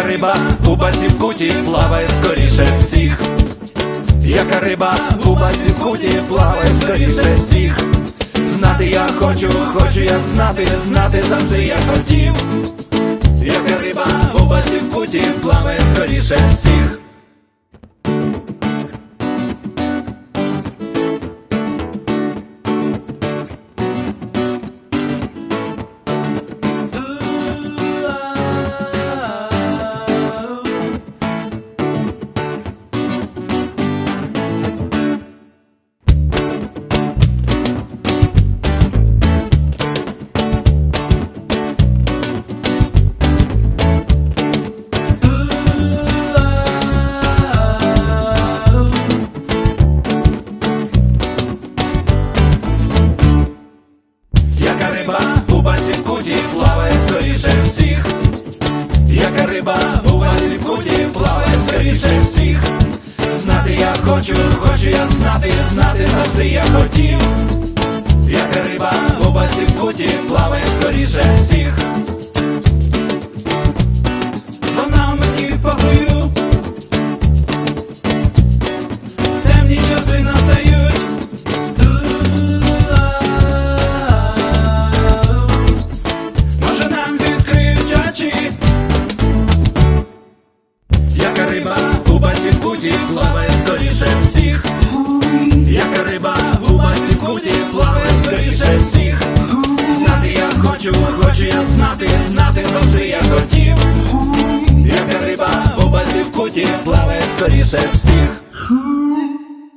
риба у басі в куті плаває скоріше всіх. Яка риба у басі в куті плаває скоріше всіх. Знати я хочу, хочу я знати, знати завжди я хотів. Яка риба у басі в куті плаває скоріше всіх. Риба у басі в куті плаває скоріше всіх. Знати я хочу, хочу я знати, знати завжди я хотів. Як риба у басі в куті плаває скоріше всіх. Риба у басі куті плаває скоріше всіх. Яка риба у басі куті плаває скоріше всіх. Знати я хочу, хочу я знати, знати завжди я хотів. Яка риба у басі куті плаває скоріше всіх